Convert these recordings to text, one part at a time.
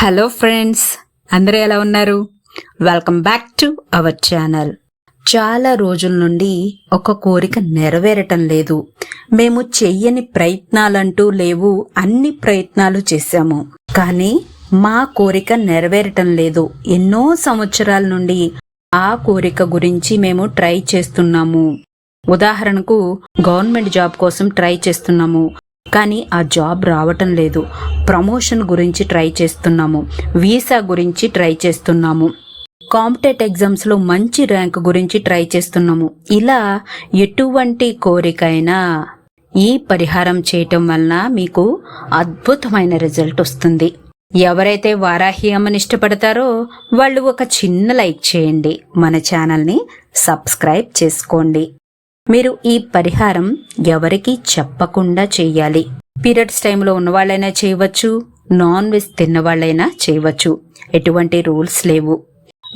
Hello friends అందరూ ఎలా ఉన్నారు? Welcome back to our channel. చాలా రోజుల నుండి ఒక కోరిక నెరవేరటం లేదు. మేము చెయ్యని ప్రయత్నాలంటూ లేవు అన్ని ప్రయత్నాలు చేశాము. కానీ మా కోరిక నెరవేరటం లేదు. ఎన్నో సంవత్సరాల నుండి ఆ కోరిక గురించి మేము ట్రై చేస్తున్నాము. ఉదాహరణకు గవర్నమెంట్ జాబ్ కోసం ట్రై చేస్తున్నాము. కానీ ఆ జాబ్ రావటం లేదు. ప్రమోషన్ గురించి ట్రై చేస్తున్నాము. వీసా గురించి ట్రై చేస్తున్నాము. కాంపిటేట్ ఎగ్జామ్స్లో మంచి ర్యాంక్ గురించి ట్రై చేస్తున్నాము. ఇలా ఎటువంటి కోరికైనా ఈ పరిహారం చేయటం వలన మీకు అద్భుతమైన రిజల్ట్ వస్తుంది. ఎవరైతే వారాహి అమ్మని ఇష్టపడతారో వాళ్ళు ఒక చిన్న లైక్ చేయండి. మన ఛానల్ని సబ్స్క్రైబ్ చేసుకోండి. మీరు ఈ పరిహారం ఎవరికీ చెప్పకుండా చేయాలి. పీరియడ్స్ టైంలో ఉన్నవాళ్ళైనా చేయవచ్చు నాన్ వెజ్ తిన్నవాళ్ళైనా చేయవచ్చు. ఎటువంటి రూల్స్ లేవు.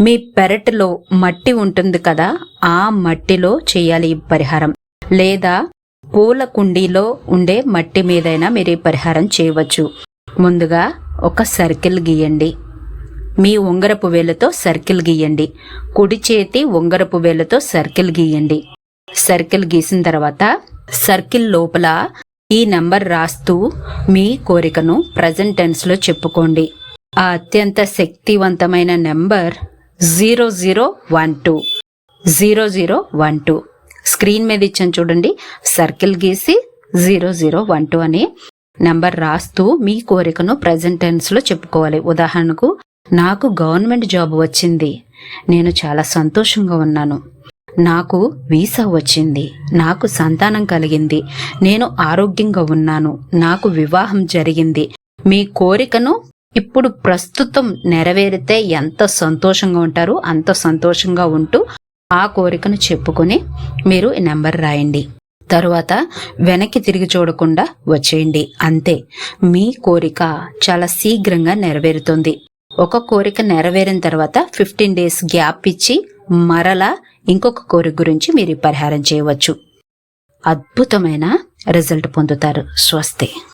మీ పెరట్లో మట్టి ఉంటుంది కదా ఆ మట్టిలో చేయాలి ఈ పరిహారం. లేదా పూల కుండీలో ఉండే మట్టి మీదైనా మీరు ఈ పరిహారం చేయవచ్చు. ముందుగా ఒక సర్కిల్ గీయండి. మీ ఉంగరపు వేలతో సర్కిల్ గీయండి. కుడి చేతి ఉంగరపు వేలతో సర్కిల్ గీయండి. సర్కిల్ గీసిన తర్వాత సర్కిల్ లోపల ఈ నంబర్ రాస్తూ మీ కోరికను ప్రజెంట్ టెన్స్లో చెప్పుకోండి. ఆ అత్యంత శక్తివంతమైన number zero zero one two. Zero zero one two. Screen మీద ఇచ్చాను చూడండి సర్కిల్ గీసి జీరో జీరో వన్ టూ అని నెంబర్ రాస్తూ మీ కోరికను ప్రజెంట్ టెన్స్లో చెప్పుకోవాలి. ఉదాహరణకు నాకు గవర్నమెంట్ జాబ్ వచ్చింది. నేను చాలా సంతోషంగా ఉన్నాను. నాకు వీసా వచ్చింది నాకు సంతానం కలిగింది నేను ఆరోగ్యంగా ఉన్నాను నాకు వివాహం జరిగింది. మీ కోరికను ఇప్పుడు ప్రస్తుతం నెరవేరితే ఎంత సంతోషంగా ఉంటారో అంత సంతోషంగా ఉంటూ ఆ కోరికను చెప్పుకొని మీరు ఈ నెంబర్ రాయండి. తరువాత వెనక్కి తిరిగి చూడకుండా వచ్చేయండి. అంతే మీ కోరిక చాలా శీఘ్రంగా నెరవేరుతుంది. ఒక కోరిక నెరవేరిన తర్వాత ఫిఫ్టీన్ డేస్ గ్యాప్ ఇచ్చి మరలా ఇంకొక కోరిక గురించి మీరు పరిహారం చేయవచ్చు. అద్భుతమైన రిజల్ట్ పొందుతారు. స్వస్తి.